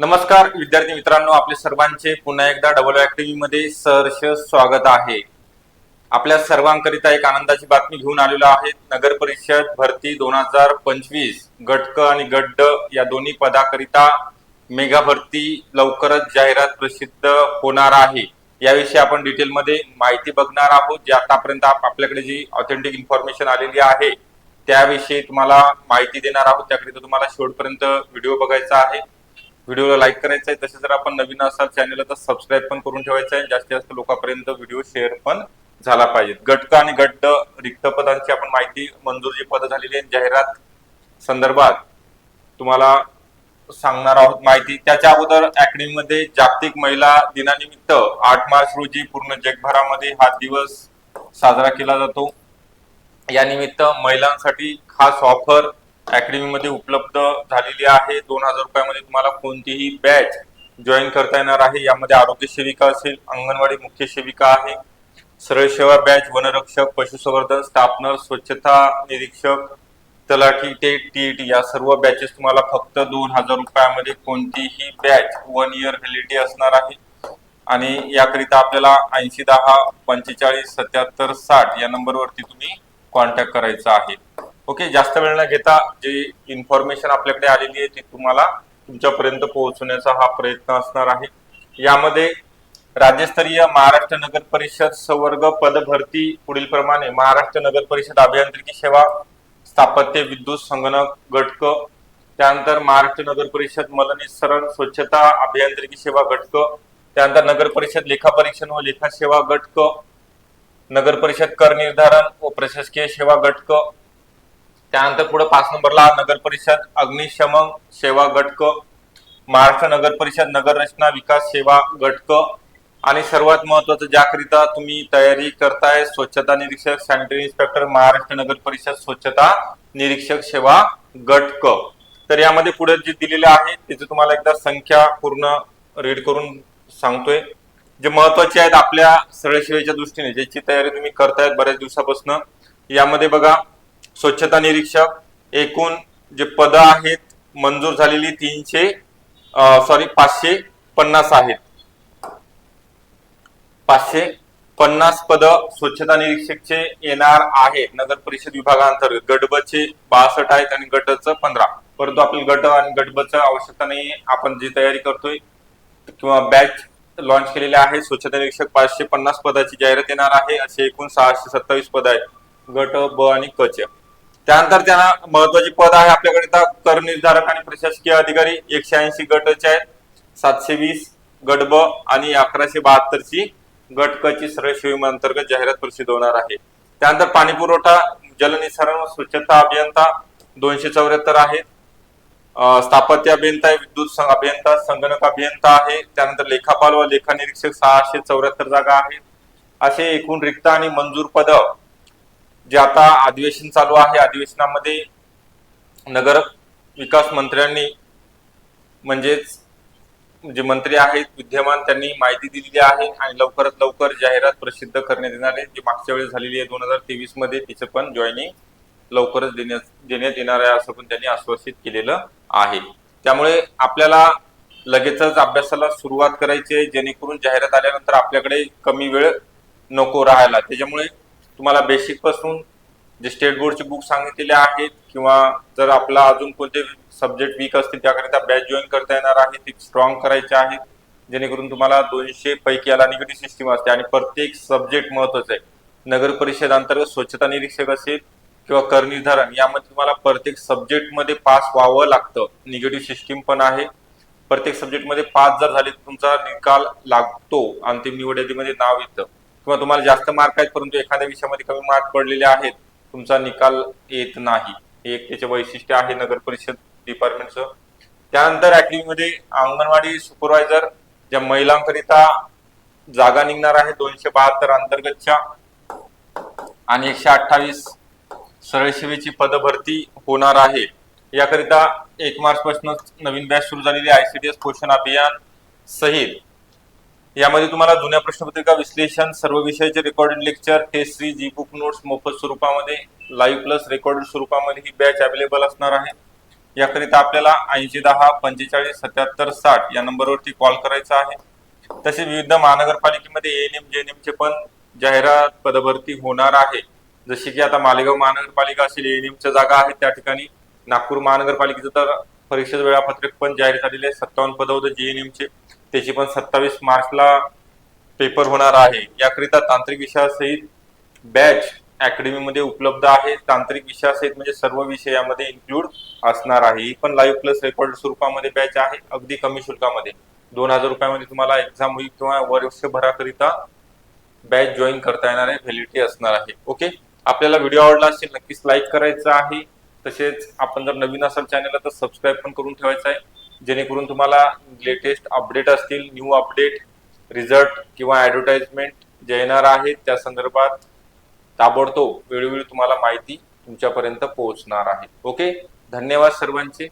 नमस्कार विद्यार्थी मित्रांनो आपले सर्वांचे पुन्हा एकदा डबल ऍक्टिव्ही मध्ये सहर्ष स्वागत आहे. आपल्या सर्वांकरिता एक आनंदाची बातमी घेऊन आलेलो आहे. नगर परिषद भरती दोन हजार पंचवीस गटक आणि गड्ड या दोन्ही पदाकरिता मेगा भरती लवकरच जाहिरात प्रसिद्ध होणार आहे. याविषयी आपण डिटेलमध्ये माहिती बघणार आहोत. जे आतापर्यंत आपल्याकडे जी ऑथेंटिक इन्फॉर्मेशन आलेली आहे त्याविषयी तुम्हाला माहिती देणार आहोत. त्याकरिता तुम्हाला शेवटपर्यंत व्हिडिओ बघायचा आहे. व्हिडिओला लाईक करायचा आहे. तसे जर आपण नवीन असाल चॅनलला तर सबस्क्राईब पण करून ठेवायचं आहे. जास्तीत जास्त लोकांपर्यंत व्हिडिओ शेअर पण झाला पाहिजे. गटक आणि गड्ड रिक्त पदांची आपण माहिती मंजूर जी पद झालेली आहे जाहिरात संदर्भात तुम्हाला सांगणार आहोत माहिती. त्याच्या अगोदर अकॅडमी मध्ये जागतिक महिला दिनानिमित्त आठ मार्च रोजी पूर्ण जगभरामध्ये हा दिवस साजरा केला जातो. या निमित्त महिलांसाठी खास ऑफर अकॅडमी मध्ये उपलब्ध झालेली आहे. दोन हजार रुपयामध्ये तुम्हाला कोणतीही बॅच जॉईन करता येणार आहे. यामध्ये आरोग्य सेविका असेल अंगणवाडी मुख्य सेविका आहे सरळ सेवा बॅच वनरक्षक पशुसंवर्धन स्टाफ नर्स स्वच्छता निरीक्षक तलाठी ते टीईटी या सर्व बॅचेस तुम्हाला फक्त दोन हजार रुपयामध्ये कोणतीही बॅच वन इयर व्हॅलिडिटी असणार आहे. आणि याकरिता आपल्याला ऐंशी दहा पंचेचाळीस सत्याहत्तर साठ या नंबरवरती तुम्ही कॉन्टॅक्ट करायचा आहे. ओके जास्त वेळ न घेता जे इन्फॉर्मेशन आपल्याकडे आलेली आहे ती तुम्हाला तुमच्यापर्यंत पोहोचवण्याचा हा प्रयत्न असणार आहे. यामध्ये राज्यस्तरीय महाराष्ट्र नगर परिषद संवर्ग पदभरती पुढील प्रमाणे महाराष्ट्र नगर परिषद अभियांत्रिकी सेवा स्थापत्य विद्युत संगणक गटक त्यानंतर महाराष्ट्र नगर परिषद मलनिसरण स्वच्छता अभियांत्रिकी सेवा गटक त्यानंतर नगर परिषद लेखापरीक्षण व लेखा सेवा गटक नगर परिषद कर निर्धारण व प्रशासकीय सेवा गटक त्यानंतर पुढे पाच नंबरला नगर परिषद अग्निशमन सेवा गटक महाराष्ट्र नगर परिषद नगर रचना विकास सेवा गटक. आणि सर्वात महत्वाचं ज्याकरिता तुम्ही तयारी करताय स्वच्छता निरीक्षक सॅनिटरी इन्स्पेक्टर महाराष्ट्र नगर परिषद स्वच्छता निरीक्षक सेवा गटक. तर यामध्ये पुढे जे दिलेले आहे त्याचं तुम्हाला एकदा संख्या पूर्ण रीड करून सांगतोय. जे महत्त्वाचे आहेत आपल्या सरळ सेवेच्या दृष्टीने ज्याची तयारी तुम्ही करतायत बऱ्याच दिवसापासून. यामध्ये बघा स्वच्छता निरीक्षक एकूण जे पद आहेत मंजूर झालेली तीनशे सॉरी पाचशे पन्नास आहेत. पाचशे पन्नास पद स्वच्छता निरीक्षकचे येणार आहेत. नगर परिषद विभागांतर्गत गटबचे बासष्ट आहेत आणि गटचं पंधरा. परंतु आपल्याला गट आणि गटबचं आवश्यकता नाही आपण जी तयारी करतोय किंवा बॅच लॉन्च केलेले आहे स्वच्छता निरीक्षक पाचशे पन्नास पदाची जाहिरात येणार आहे. असे एकूण सहाशे सत्तावीस पद आहेत. गट ब आणि क त्यानंतर त्यांना महत्वाची पद आहे आपल्याकडे. आता कर निर्धारक आणि प्रशासकीय अधिकारी एकशे ऐंशी गटचे आहेत. सातशे वीस गट ब आणि अकराशे बहात्तरची गटकची क सरळ सेवे अंतर्गत जाहिरात प्रसिद्ध होणार आहे. त्यानंतर पाणी पुरवठा जलनिसारण व स्वच्छता अभियंता दोनशे चौऱ्याहत्तर आहेत. स्थापत्य अभियंता आहे विद्युत सं- अभियंता संगणक अभियंता आहे. त्यानंतर लेखापाल व लेखा निरीक्षक सहाशे चौऱ्याहत्तर जागा आहेत. असे एकूण रिक्त आणि मंजूर पद जे आता अधिवेशन चालू आहे अधिवेशनामध्ये नगर विकास मंत्र्यांनी म्हणजेच जे मंत्री आहेत विद्यमान त्यांनी माहिती दिलेली आहे आणि लवकरात लवकर जाहिरात प्रसिद्ध करण्यात येणार आहे. जी मागच्या वेळेस झालेली आहे दोन हजार तेवीसमध्ये तिचं पण जॉईनिंग लवकरच देण्यात देण्यात येणार आहे असं पण त्यांनी आश्वासित केलेलं आहे. त्यामुळे आपल्याला लगेचच अभ्यासाला सुरुवात करायची आहे जेणेकरून जाहिरात आल्यानंतर आपल्याकडे कमी वेळ नको राहायला. त्याच्यामुळे तुम्हाला बेसिकपासून जे स्टेट बोर्डचे बुक सांगितलेले आहेत किंवा जर आपला अजून कोणते सब्जेक्ट वीक असतील त्याकरिता बॅच जॉईन करता येणार आहे ते स्ट्रॉंग करायचे आहे जेणेकरून तुम्हाला दोनशे पैकी याला निगेटिव्ह सिस्टीम असते. आणि प्रत्येक सब्जेक्ट महत्त्वाचा आहे. नगर परिषद अंतर्गत स्वच्छता निरीक्षक असेल किंवा कर निर्धारण यामध्ये तुम्हाला प्रत्येक सब्जेक्टमध्ये पास व्हावं लागतं. निगेटिव्ह सिस्टीम पण आहे. प्रत्येक सब्जेक्टमध्ये पास जर झाले तर तुमचा निकाल लागतो. अंतिम निवड यादीमध्ये नाव येतं. किंवा तुम्हाला जास्त मार्क आहेत परंतु एखाद्या विषयामध्ये कमी मार्क पडलेले आहेत तुमचा निकाल येत नाही. हे एक त्याचे वैशिष्ट्य आहे नगर परिषद डिपार्टमेंटचं त्यानंतर अकॅडमी मध्ये अंगणवाडी सुपरवायझर ज्या महिलांकरिता जागा निघणार आहे दोनशे बहात्तर अंतर्गतच्या आणि एकशे अठ्ठावीस सरळ सेवेची होणार आहे. याकरिता एक मार्च पासून नवीन बॅच सुरू झालेली आयसीडीएस पोषण अभियान सहित यामध्ये तुम्हाला जुन्या प्रश्नपत्रिका विश्लेषण सर्व विषयाचे recorded lecture test series e book notes मोफत स्वरूपामध्ये लाईव्ह प्लस रेकॉर्डेड स्वरूपामध्ये ही बॅच अवेलेबल असणार आहे. याकरिता आपल्याला ऐंशी दहा पंचेचाळीस सत्याहत्तर साठ या नंबरवरती कॉल करायचा आहे. तसे विविध महानगरपालिकेमध्ये एएनएम जेएनएम चे पण जाहिरात पदभरती होणार आहे. जसे की आता मालेगाव महानगरपालिका असेल एएनएमच्या जागा आहेत त्या ठिकाणी. नागपूर महानगरपालिकेचं तर परीक्षेचं वेळापत्रक पण जाहीर झालेले आहे. सत्तावन्न पद होतं जेएनएमचे चे. त्याची पण सत्तावीस मार्चला पेपर होणार आहे. याकरिता तांत्रिक विषयासहित बॅच अकॅडमीमध्ये उपलब्ध आहे. तांत्रिक विषयासहित म्हणजे सर्व विषयामध्ये इन्क्लूड असणार आहे. ही पण लाईव्ह प्लस रेकॉर्ड स्वरूपामध्ये बॅच आहे. अगदी कमी शुल्कामध्ये. दोन हजार रुपयामध्ये तुम्हाला एक्झाम होईल किंवा वर्षभराकरिता बॅच जॉईन करता येणार आहे. व्हॅलिडिटी असणार आहे. ओके आपल्याला व्हिडिओ आवडला असेल नक्कीच लाईक करायचा आहे. तसेच आपण जर नवीन असाल चॅनलला तर सबस्क्राईब पण करून ठेवायचं आहे. जेणेकरून तुम्हाला लेटेस्ट अपडेट असतील न्यू अपडेट रिझल्ट किंवा ऍडव्हर्टाइजमेंट जे येणार आहेत त्या संदर्भात ताबडतोब वेळोवेळी तुम्हाला माहिती तुमच्यापर्यंत पोहोचणार आहे. ओके धन्यवाद सर्वांचे.